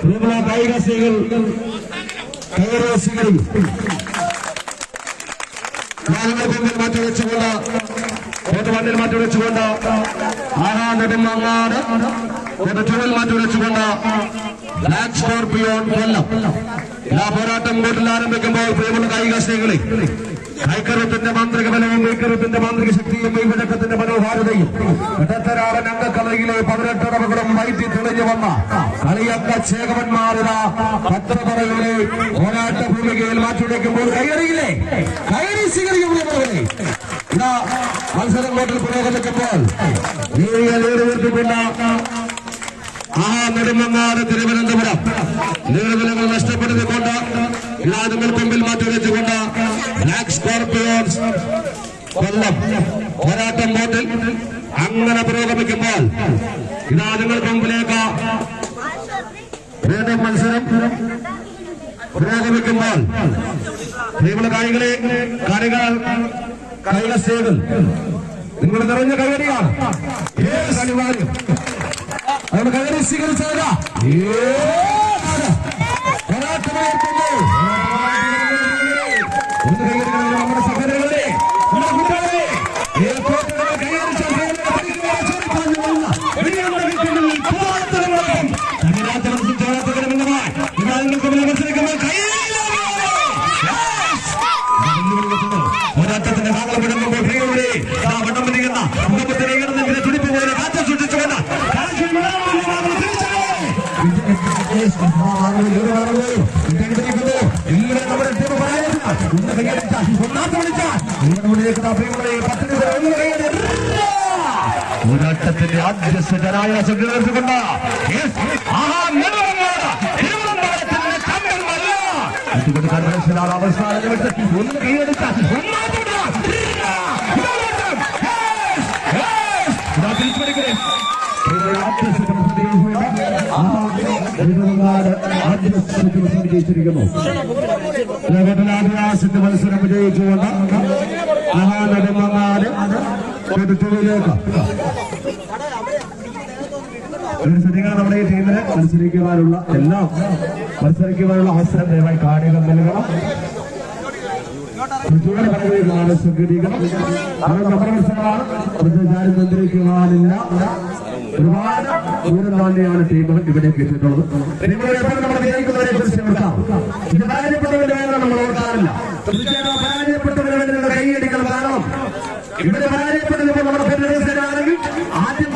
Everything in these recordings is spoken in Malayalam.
പ്രിയമുള്ള കായിക സ്ത്രീകൾ നാലുകൾക്കൊന്നിൽ മാറ്റി വെച്ചുകൊണ്ട് മാറ്റി വെച്ചുകൊണ്ട് മാറ്റി വെച്ചുകൊണ്ട് പോരാട്ടം കൂടുതൽ ആരംഭിക്കുമ്പോൾ പ്രിയമുള്ള കായിക മാന്ത്രിക ബലവും കൈക്കറുത്തിന്റെ മാന്ത്രിക ശക്തിയും മനോഹാരതയും ഇടത്തരാടൻ അംഗക്കളയിലെ പതിനെട്ടടവുകളും വൈറ്റി തെളിഞ്ഞു വന്ന കളിയക്ക ചേകവന്മാരുടെ പത്രപറയിലെ പോരാട്ട ഭൂമികയിൽ മാറ്റിവെക്കുമ്പോൾ കയറിയില്ലേ കയറി സ്വീകരിക്കുമ്പോഴേ ഇതാ മത്സരം കോട്ടിൽ പുരോഗമിക്കുമ്പോൾ ഉയർത്തിക്കൊണ്ട ആ നെടുമങ്ങാട് തിരുവനന്തപുരം. നീളവിലകൾ നഷ്ടപ്പെടുത്തിക്കൊണ്ട് ഇലാദുകൾ പിമ്പിൽ മാറ്റിവെച്ചുകൊണ്ട് ബ്ലാക്ക് സ്കോർപിയോൺസ് കൊല്ലം. പോരാട്ടം ബോട്ടിൽ അങ്ങനെ പുരോഗമിക്കുമ്പോൾ ഇതാ നിങ്ങൾക്ക് മുമ്പിലേക്ക് മത്സരം പുരോഗമിക്കുമ്പോൾ നിങ്ങളുടെ കായികളെ കളികൾ കായിക സേകൾ നിങ്ങൾ നിറഞ്ഞ കൈവരികയാണ് ഏത് കളിവാരും അവിടെ കയറി സ്വീകരിച്ചത് സജനായ സംഘടിച്ചുകൊണ്ട് അതുകൊണ്ട് കൺവെൻഷനാണ് അവസാനം ഒന്ന് കൈയെടുത്ത വിജയിച്ചിരിക്കുന്നു ലോകത്തിലാദിവാസിന്റെ മത്സരം വിജയിച്ചുകൊണ്ട് മഹാനടന്മാര് കൊടുത്തുവിലേക്ക് നമ്മുടെ ഈ ടീമിന് മത്സരിക്കുവാനുള്ള എല്ലാം മത്സരിക്കുവാനുള്ള അവസരം ദയവായി കാണികൾ നൽകണം. തൃശ്ശൂർ ടീമുകൾ ഇവിടേക്ക് എത്തിയിട്ടുള്ളത്. നമ്മൾ നമ്മൾ കാരണം. ഇവിടെ ആദ്യം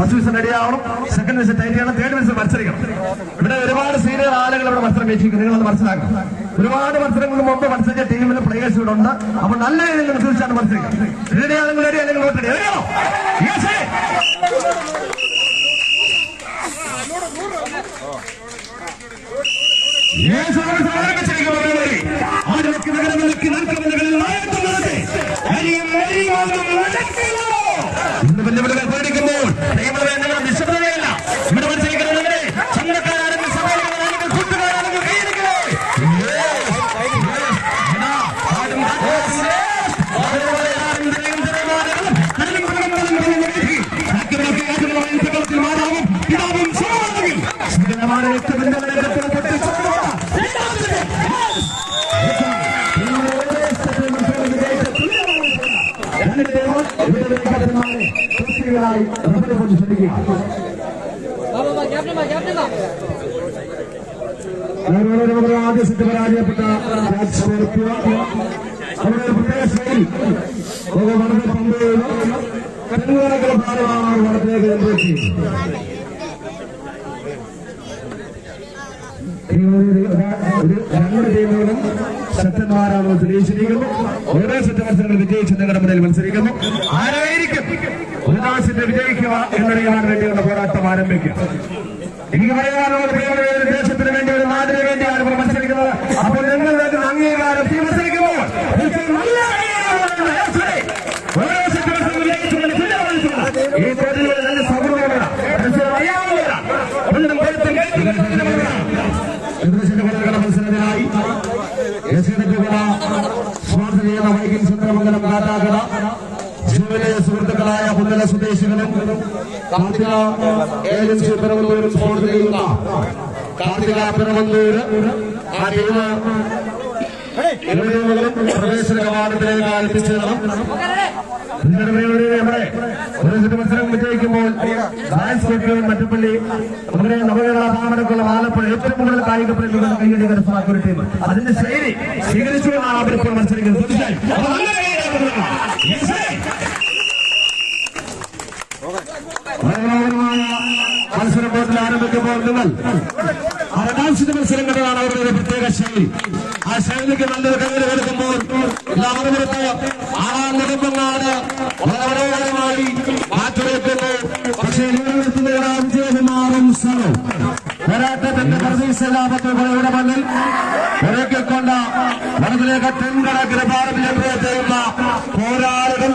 ഫസ്റ്റ് ദിവസം റെഡിയാവണം സെക്കൻഡ് ദിവസം ടൈറ്റ് ചെയ്യണം. തേർഡ് ദിവസം മത്സരിക്കണം. ഇവിടെ ഒരുപാട് സീനിയർ ആളുകൾ ഇവിടെ മത്സരം വീക്ഷിക്കും അത് മനസ്സിലാക്കണം. ഒരുപാട് മത്സരങ്ങൾക്ക് മുമ്പ് മത്സരിച്ച ടീമിന് പ്ലേയേഴ്സ് ഇവിടെ ഉണ്ട്. അപ്പൊ നല്ല രീതിയിൽ നിങ്ങൾ തീർച്ചയായിട്ടും മത്സരിക്കണം. റെഡിയാണെങ്കിൽ റെഡി അല്ലെങ്കിൽ സുഗതമായ രക്തബന്ധങ്ങളെ രക്തത്തിൽ സ്വന്തമാണ്. രണ്ടാമത്തെ ആദ്യ സെറ്റ് പരാജയപ്പെട്ട അവരുടെ ഒരു പ്രത്യേക ഒരു രണ്ട് ടീമുകളും ശക്തന്മാരാണെന്ന് തെളിയിച്ചിരിക്കുന്നു. ഓരോ സെറ്റ് മത്സരങ്ങൾ വിജയിച്ച് നിങ്ങളുടെ മുന്നിൽ മത്സരിക്കുന്നു. ആരായിരിക്കും സെറ്റ് വിജയിക്കുക എന്നറിയാൻ വേണ്ടിയുള്ള പോരാട്ടം ആരംഭിക്കുക. എനിക്ക് പറയാനുള്ളത് പ്രിയമുള്ളവരെ, ദേശത്തിന് വേണ്ടി ഒരു നാടിന് വേണ്ടിയാണ് ഇവർ മത്സരിക്കുന്നത്. അപ്പോൾ നിങ്ങൾ അംഗീകാരം മത്സരിക്കുമ്പോൾ. ഓരോ സെറ്റ് മത്സരം വിജയിച്ചു ഈ തോൽവികൾ പുന്നല സ്വദേശികളും കാർത്തിക ഏജൻസി സ്പോർട്സ് ചെയ്യുന്ന കാർത്തിക പിറവന്തൂര് ആ ടീം പ്രവേശന കവാടത്തിലേക്ക് സെറ്റ് മത്സരം വിജയിക്കുമ്പോൾ കോട്ടയം മറ്റപ്പള്ളി നമ്മുടെ നവകേരള താമരക്കുള്ള ആലപ്പുഴ ഏറ്റവും കൂടുതൽ കായിക പ്രേമികളുടെ കൈയടി കരസ്ഥമാക്കിയ ഒരു ടീം. അതിന്റെ ശൈലി സ്വീകരിച്ചുകൊണ്ടാണ് അവരിപ്പോൾ മത്സരിക്കുന്നത്. തീർച്ചയായും അപ്പോൾ നല്ല കൈയടി Yes, sir. മനോഹരമായ മത്സരം ബോർഡിൽ ആരംഭിക്കുമ്പോൾ നിങ്ങൾ രണ്ടാം മത്സരം കണ്ടതാണ് അവരുടെ പ്രത്യേക ശൈലി. ആ ശൈലിക്ക് നല്ലൊരു കയ്യിൽ കൊടുക്കുമ്പോൾ ഗ്രാമപുരത്ത് ആറാം നെടുമ്പങ്ങാട് മനോഹരമായി മാറ്റിവെക്കുന്നു പക്ഷേ വിജയകുമാറും പോരാട്ടത്തിന്റെ പ്രതീക്ഷ ലാഭത്തുകളുടെ മണ്ണിൽ വിലക്കിക്കൊണ്ട് വനത്തിലേക്ക് തെങ്കടക്കിന് പാടത്തിലേക്ക് ചെയ്യുന്ന പോരാളികൾ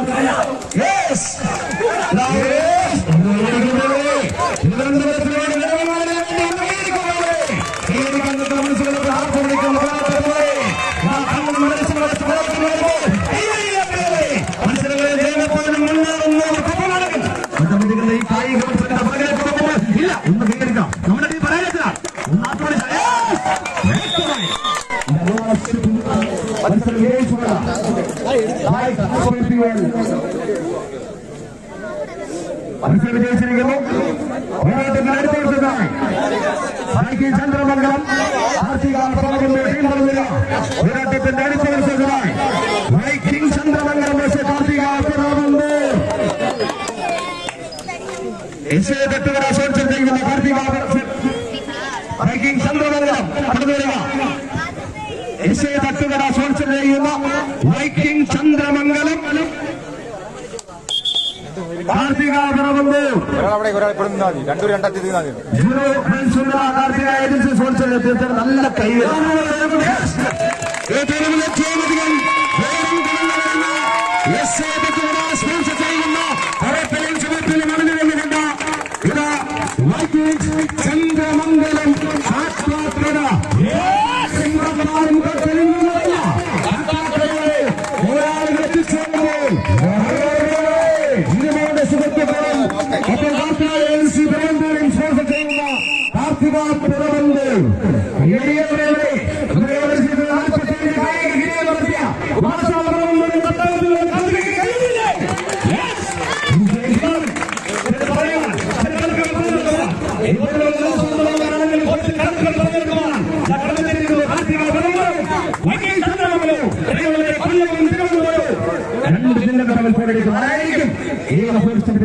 മത്സരം വിജയിച്ചുകൊള്ള മത്സരം വിജയിച്ചിരിക്കുന്നു പോരാട്ടത്തിൽ അടുത്ത വർഷമായി സൈക്കിൾ ചന്ദ്രമംഗലം കാർത്തിക പ്രമുഖന്റെ ടീം നടന്നില്ല പോരാട്ടത്തിന്റെ അടുത്ത വർഷത്തിനായി വൈക്കിംഗ് ചന്ദ്രമംഗലം വെച്ച് കാർത്തിക പിറവന്തൂർ എസ് എ തെട്ടുകര സ്പോൺസർ ചെയ്യുന്ന കാർത്തിക വൈക്കിംഗ് ചന്ദ്രമംഗലം കടന്നു വരിക എസ് എ തട്ടുകട സ്പോൺസർ ചെയ്യുന്ന വൈക്കിംഗ് ചന്ദ്രമംഗലം കാർത്തിക പിറവന്തൂർ ഒരാളവിടെ ഒരാൾ ഇവിടെ നിന്നാൽ മതി രണ്ടു രണ്ടാറ്റി നിന്നാൽ മതി ജിറോ ഫ്രണ്ട്സുള്ള കാർത്തിക ചെയ്യുന്ന വൈക്കിംഗ് ചന്ദ്രമംഗലം. നല്ല കൈ ഏറ്റവും ഏറ്റവും അധികം വേഗം കടന്നു വരുന്ന എസ് എ തട്ടുകട സ്പോൺസർ ചെയ്യുന്ന കടപ്പലയും ചുമപ്പിലും അണിഞ്ഞു വന്നുകൊണ്ട് ഇതാ വൈക്കിംഗ് ചന്ദ്രമംഗലം കാട്ടാക്കട സിംഹമാരും കട്ടലിൽ നിന്നല്ല കാട്ടാക്കടയെ പോരാളികൾ എത്തിച്ചേർന്നപ്പോൾ ഇതിനുവേണ്ട സുഹൃത്തുക്കളും അപ്പോൾ കാർത്തിക ഏജൻസി തിരുവനന്തപുരം സ്പോൺസർ ചെയ്യുന്ന കാർത്തിക പിറവന്തൂർ കയ്യടിയവരെ നാൽപ്പത്തേഴ് കായിക കിരീടം നടത്തിയ ഭാഷാ പിറവന്തൂരിൽ തട്ടകത്തിൽ കാർത്തിക കഴിയില്ലേ Yes! വിജയിക്കണം. എന്ന് പറയുവാൻ ജനങ്ങൾക്ക് തോന്നുന്നതാണ്. ഇതുപോലുള്ള സ്വന്തമാണെങ്കിൽ കുറച്ച് കണക്കുകൾ പറഞ്ഞെടുക്കുവാൻ ഞാൻ കടന്നിരിക്കുന്നു. കാർത്തിക പിറവന്തൂർ, വൈകിട്ട് ചന്ദ്രമംഗലവും, ഇതേപോലെ കൊല്ലവും തിരുവനന്തപുരവും രണ്ട് ജില്ലകൾ തമ്മിൽ പോരടിക്കും ആരായിരിക്കും ഈ മത്സരത്തിൽ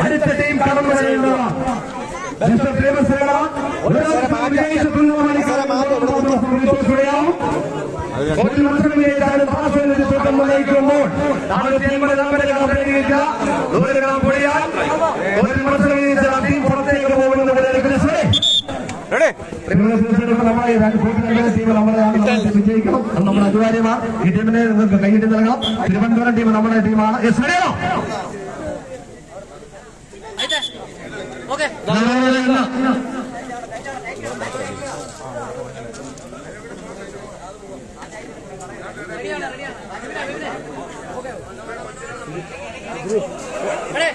അടുത്ത ടീം കടന്നു വരുന്നതാണ് ഒരു മത്സരം ജയിച്ചാലും പാസ്വേഡ് തൂക്കം നിർണയിക്കുമ്പോൾ ദൂരം പൊടിയാൽ ഒരു മത്സരം ജയിച്ചാൽ ആ ടീം പുറത്തേക്ക് പോകുന്നത് നമ്മളെ ടീം നമ്മളെ വിജയിക്കണം അത് നമ്മൾ അനിവാര്യമാണ് ഈ ടീമിനെ നിങ്ങൾക്ക് കൈയിട്ട് നൽകണം. തിരുവനന്തപുരം ടീം നമ്മുടെ ടീമാണ്. എസ് റെഡിയാണോ ഓക്കെ റെഡിയാണ് റെഡിയാണ് ഓക്കെ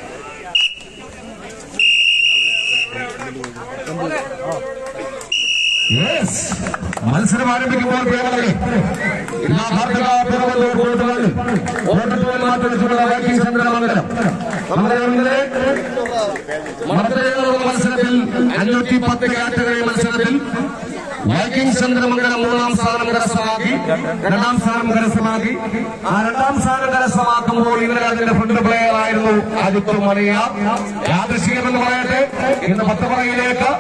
മത്സരം ആരംഭിക്കുമ്പോൾ പ്രിയമുള്ളവരെ എല്ലാ ഭാരതകാലത്തുള്ള കോട്ടുകളിൽ ഓട്ടത്തോൽ മാറ്റിവെച്ചുള്ള വൈക്കിംഗ് ചന്ദ്രമംഗലം മംഗലമിലെ മധുരയിലുള്ള മത്സരത്തിൽ അഞ്ഞൂറ്റി പത്ത് കാറ്റഗറി മത്സരത്തിൽ വൈക്കിംഗ് ചന്ദ്രമംഗലം മൂന്നാം സ്ഥാനം കരസ്ഥമാക്കി രണ്ടാം സ്ഥാനം കരസ്ഥമാക്കി. ആ രണ്ടാം സ്ഥാനം കരസ്ഥമാക്കുമ്പോൾ ഇന്നലെ അതിന്റെ ഫ്രണ്ട് പ്ലെയർ ആയിരുന്നു ആദിത്യ മണിയ. യാദൃശികമെന്ന് പറയട്ടെ. ഇന്ന് പത്തപ്പറയിലേക്ക്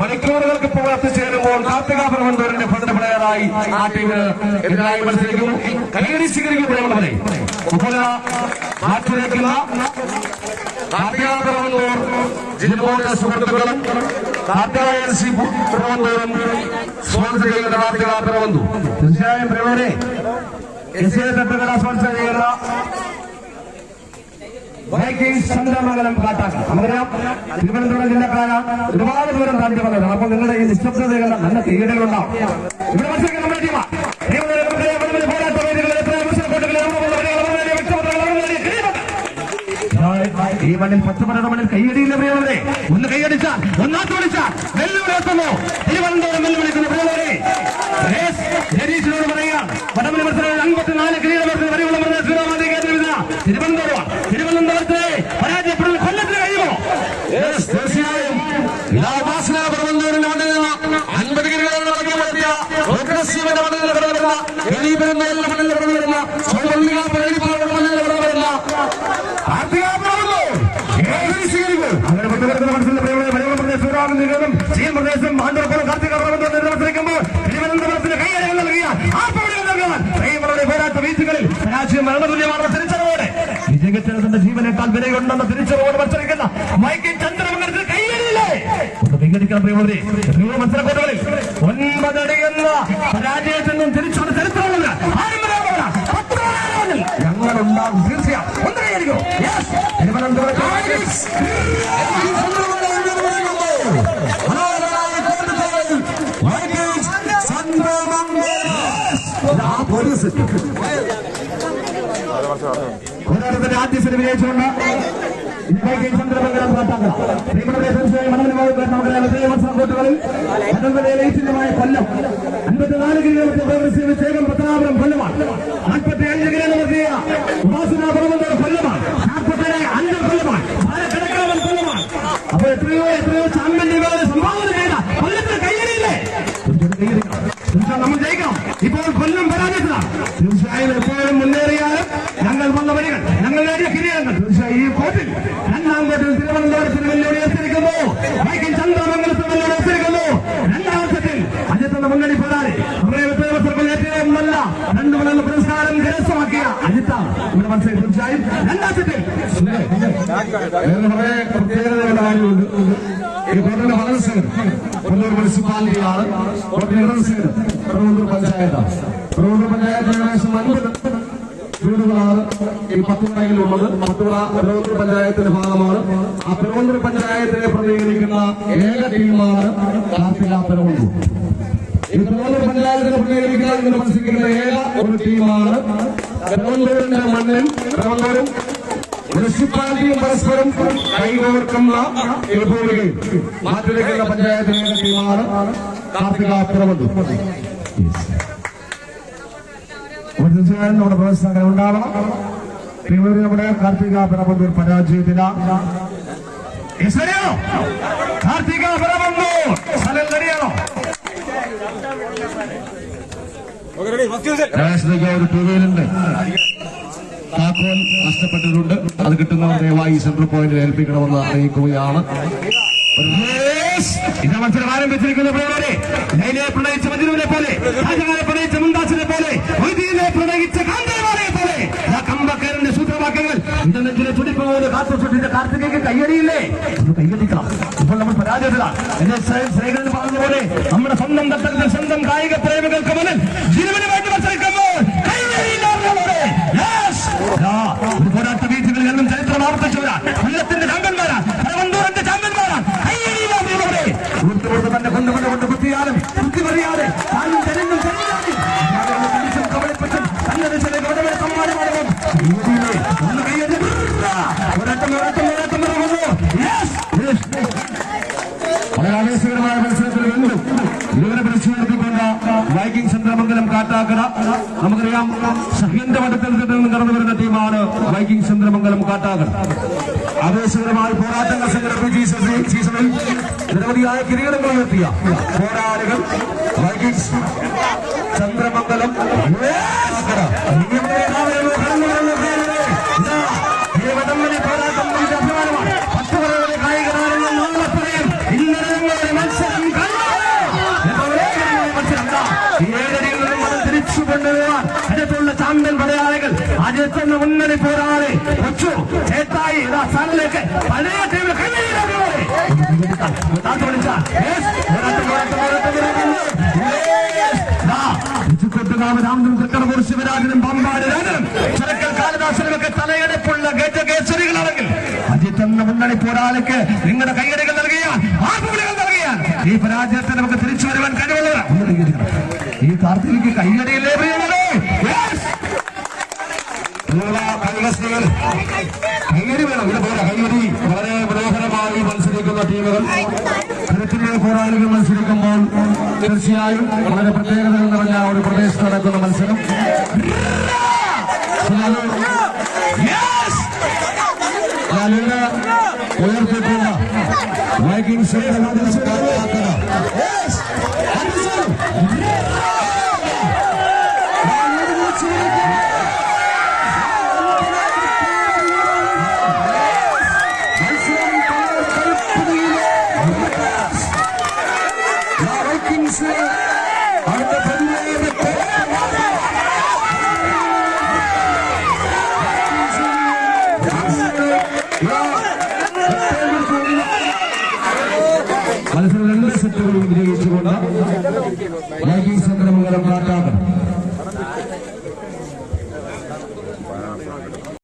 മണിക്കൂറുകൾക്ക് ഇപ്പോൾ എത്തിച്ചേരുമ്പോൾ കാർത്തിക പ്രബന്ധൂരിന്റെ ഫ്രണ്ട് പ്ലെയറായി ആ ടീമിന് എതിരായി മത്സരിക്കും. കൈയടി സ്വീകരിക്കപ്പെടുന്നവരെ ഇപ്പോൾ മാറ്റിവെക്കുന്ന തീർച്ചയായും പ്രിയവരെ എസ് വൈക്കിംഗ് ചന്ദ്രമംഗലം കാട്ടാക്ക നമുക്കറിയാം തിരുവനന്തപുരം ജില്ലക്കാരാണ് ഒരുപാട് ദൂരം താണ്ടി വന്നതാണ് അപ്പോൾ നിങ്ങളുടെ ഈ നിശബ്ദതകളുടെ നല്ല തീരുകളുണ്ടാവും ഇവിടെ ഈ മണ്ണിൽ പടയുടെ മണ്ണിൽ കൈയടിയില്ല പ്രിയവരെ ഒന്ന് കൈയടിച്ചാൽ ഒന്നാത്തു വിളിച്ചാൽ വെല്ലുവിളി എത്തുന്നു. തിരുവനന്തപുരം വെല്ലുവിളിക്കുന്ന പ്രിയവരെ ജനീഷിനോട് പറയാം. വടമണി മത്സരം അൻപത്തിനാല് കിരീടമത്സരം വരെയുള്ള മണ്ണിൽ ശ്രീരാമാതി കേന്ദ്രമില്ല തിരുവനന്തപുരം തിരുവനന്തപുരത്തെ പരാജയപ്പെടുന്ന കൊല്ലത്തിന് കഴിയുമോ? തീർച്ചയായും. മണ്ണിൽ നിന്ന് കിരീടങ്ങൾ വരുന്ന വരുന്ന പ്രദേശം ആന്ധ്രപ്പുറം കാർത്തിക പ്രബന്ധം മത്സരിക്കുമ്പോൾ തിരുവനന്തപുരത്തിന് കൈയടകൾ നൽകിയ ആ പൗരങ്ങൾ നൽകാൻ പ്രിയമുള്ളവരുടെ പോരാട്ട വീഴ്ചകളിൽ പരാജയം മരണതുല്യമാണെന്ന തിരിച്ചറിവോടെ. വിജയത്തിന്റെ ജീവനേക്കാൾ വിലയുണ്ടെന്ന തിരിച്ചറിവോട് മത്സരിക്കുന്ന മൈക്കിൻ ചന്ദ്രമംഗലത്തിൽ കൈയടിയില്ലേ? കൈയടിക്കണം പ്രിയമുള്ളവരെ എത്രയോ മത്സരക്കോട്ടുകളിൽ ഒൻപതടി എന്ന പരാജയത്തിൽ നിന്നും തിരിച്ചുള്ള ചരിത്രമുള്ള ഞങ്ങളുണ്ടാകും. തീർച്ചയായും. ഒന്ന് കൈയടിക്കോ. പോലീസ് പോരാട്ടത്തിന്റെ ആദ്യ സെറ്റ് വിജയിച്ചുകൊണ്ട് ഇന്നേക്ക് ചന്ദ്രമംഗലം കാട്ടാക്കട ശ്രീമണത്തെ തീർച്ചയായും മണലിന് നമുക്കറിയാം വിജയ മത്സരം കോട്ടുകളിൽ മണൽമലയിലെ ഏറ്റുമായ കൊല്ലം അൻപത്തിനാല് കിലോമീറ്റർ പ്രവേശിച്ച ചേകം പത്തനാപുരം കൊല്ലമാണ് നാൽപ്പത്തി അഞ്ച് കിലോമീറ്റർ ഉപാസന പർവ്വതം കൊല്ലമാണ് നാൽപ്പത്തേഴ് അഞ്ച് കൊല്ലമാണ് പാലക്കടക്കാവൻ കൊല്ലമാണ് അപ്പൊ എത്രയോ എത്രയോ ചാമ്പ്യൻ ടീമുകളെ സംഭാവന ചെയ്ത കൊല്ലത്തിന് കൊല്ലം പരാജയത്തിലാണ് തീർച്ചയായും എപ്പോഴും മുന്നേറിയാലും ഞങ്ങൾ വന്ന വഴികൾ ഞങ്ങൾ നേടിയ കിരീടങ്ങൾ. തീർച്ചയായും ഈ കോട്ടിൽ രണ്ടാം കോട്ടിൽ തിരുവനന്തപുരത്തിന് വെല്ലുവിളി എത്തിയിരിക്കുന്നു വൈകിൽ ചന്ദ്രമംഗലത്തിന് വെല്ലുവിളി എത്തിയിരിക്കുന്നു രണ്ടാം സെറ്റിൽ അജിത്തിന്റെ മുന്നണി പോരാളി ഏറ്റവും നല്ല രണ്ടു മണൽ പുരസ്കാരം കരസ്ഥമാക്കിയ അജിത്താണ് ഇവിടെ മനസ്സിലായി തീർച്ചയായും രണ്ടാം സെറ്റിൽ വളരെ പ്രത്യേകതയുള്ള കാര്യമുണ്ട് ഈ മണൽസേന കൊല്ലൂർ മുനിസിപ്പാലിറ്റിയാണ് പ്രവന്തൂർ പഞ്ചായത്താണ് പ്രവൂർ പഞ്ചായത്ത്. ഏകദേശം അൻപത് വീടുകളാണ് ഈ പത്തുമണയിലുള്ളത് പത്തുവിള പ്രവന്തൂർ പഞ്ചായത്തിന്റെ ഭാഗമാണ്. ആ പെരുവന്തൂർ പഞ്ചായത്തിനെ പ്രതികരിക്കുന്ന ഏക ടീമാണ് കാർത്തിക ഈ പ്രവന്തൂർ പഞ്ചായത്തിനെ പ്രതികരിക്കുന്ന ഇങ്ങനെ ഏക ഒരു ടീമാണ്. പ്രവന്തൂരിന്റെ മണ്ണിൽ പ്രവന്തൂരും മുനിസിപ്പാലിറ്റിയും പരസ്പരം കൈകോർക്കുന്ന എഴുപൂരുകയും മാറ്റിവെക്കുന്ന പഞ്ചായത്തിലെ ടീമാണ് കാർത്തിക പ്രബന്ധു തീർച്ചയായും നമ്മുടെ പ്രവേശനം ഉണ്ടാവണം. തിരുവൂരിൽ നമ്മുടെ കാർത്തിക പ്രബന്ധൂർ പരാജയത്തിലാണ് ശരിയാണോ കാർത്തിക സ്ഥലം ഒരു ടൂവീലുണ്ട് താക്കോൽ നഷ്ടപ്പെട്ടിട്ടുണ്ട് അത് കിട്ടുന്നവർ ദയവായി സെൻട്രൽ പോയിന്റിൽ ഏൽപ്പിക്കണമെന്ന് അറിയിക്കുകയാണ്. മത്സരം ആരംഭിച്ചിരിക്കുന്ന പ്രിയരെ ലൈലെ പ്രണയിച്ച മജുരുവിനെ പോലെ ഷാജഹാനെ പ്രണയിച്ച മുംതാസിനെ പോലെ മൊയ്തീനെ പ്രണയിച്ച കാന്തേവാലയെ പോലെ. ആ കമ്പക്കാരന്റെ സൂത്രവാക്യങ്ങൾ. ഇന്റർനെറ്റിലെ പോലെ കാത്തു സൃഷ്ടിച്ച കാർത്തികയ്ക്ക് കയ്യടിയില്ലേ? ഇപ്പോൾ നമ്മൾ പരാജയത്തിലാണ്. എന്നെ ശ്രീകരൻ പറഞ്ഞതുപോലെ നമ്മുടെ സ്വന്തം തട്ടത്തിൽ സ്വന്തം കായിക പ്രേമികൾക്ക് മുന്നിൽ ജീവന് വേണ്ടി മത്സരിക്കുമ്പോൾ കയ്യടിയില്ലാത്തവരെ Yes! ദാ, ഒരു പോരാട്ട വീഴ്ചകളിൽ എന്നും ചരിത്രം ആവർത്തിച്ചവരാണ് കൊല്ലത്തിന്റെ ചാമ്പ്യന്മാരാണ് പരവന്തൂരിന്റെ ചാമ്പ്യന്മാരാണ് കയ്യടിയില്ലാത്തവരെ കൊടുത്തുകൊണ്ട് തന്നെ കൊണ്ടുകൊണ്ട് കൊണ്ട് കുത്തിയാലും കുത്തി പറയാതെ താനും ജനങ്ങൾ മനുഷ്യൻ കബളിപ്പിച്ചും തങ്ങളുടെ ചില ഗൗരവ സമ്മാനമാണവൻ ഒന്ന് കയ്യടി പോരാട്ടം പോരാട്ടം പോരാട്ടം പറയുന്നു! വളരെ ആവേശകരമായ മത്സരത്തിൽ വീണ്ടും ഇതുവരെ പിടിച്ചു വൈക്കിംഗ് ചന്ദ്രമംഗലം കാട്ടാക്കട. നമുക്കറിയാം സഹ്യന്റെ മഠത്തിൽ നിന്ന് കടന്നു വരുന്ന ടീമാണ് വൈക്കിംഗ് ചന്ദ്രമംഗലം കാട്ടാക്കട. ആവേശകരമായ പോരാട്ടങ്ങൾ സംഘടിപ്പിച്ച സീസണിൽ നിരവധിയായ കിരീടങ്ങൾ ഉയർത്തിയ പോരാളികൾ ചന്ദ്രമംഗലം കാട്ടാക്കട. നിയമനിർമ്മാണങ്ങൾ കടന്നു വരുന്ന പേരുകൾ. ഇതാ, ഈ വടംവലി പോരാട്ടം നമുക്ക് അഭിമാനമാണ് പത്ത് പറയുടെ കായിക താരങ്ങൾ നാളെ പറയും ഇന്നലെ ഞങ്ങളുടെ മത്സരം കണ്ടു തിരിച്ചു കൊണ്ടുവരാൻ അടുത്തുള്ള ചാമ്പ്യൻ പടയാളികൾ അടുത്തുള്ള മുന്നണി പോരാളി കൊച്ചു ചേട്ടായി ഇതാ സ്ഥാനിലേക്ക് പഴയ ടീമിൽ തൃക്കടപൂർ ശിവരാജനും പമ്പാട് രാജനും. ചിറക്കൽ കാളിദാസനും ഒക്കെ തലയെടുപ്പുള്ള ഗജ കേസരികളാണെങ്കിൽ അജിത്തെന്ന മുന്നണി പോരാളിക്ക് നിങ്ങളുടെ കൈയടികൾ നൽകിയാൽ ആർപ്പുവിളികൾ നൽകിയാൽ ഈ പരാജയത്തെ നമുക്ക് തിരിച്ചു വരുവാൻ കഴിവുള്ളവരാ. ഈ കാർത്തിക് കൈയടിയില്ലേ കൈയടി വേണം. പോരാ കൈയടി വളരെ മനോഹരമായി മത്സരിക്കുന്ന ടീമുകൾ. പോരാളികൾ മത്സരിക്കുമ്പോൾ തീർച്ചയായും വളരെ പ്രത്യേകതകൾ നിറഞ്ഞ ഒരു പ്രദേശത്ത് നടക്കുന്ന മത്സരം. ഉയർത്തിയിട്ടുള്ള വൈക്കിംഗ് സേന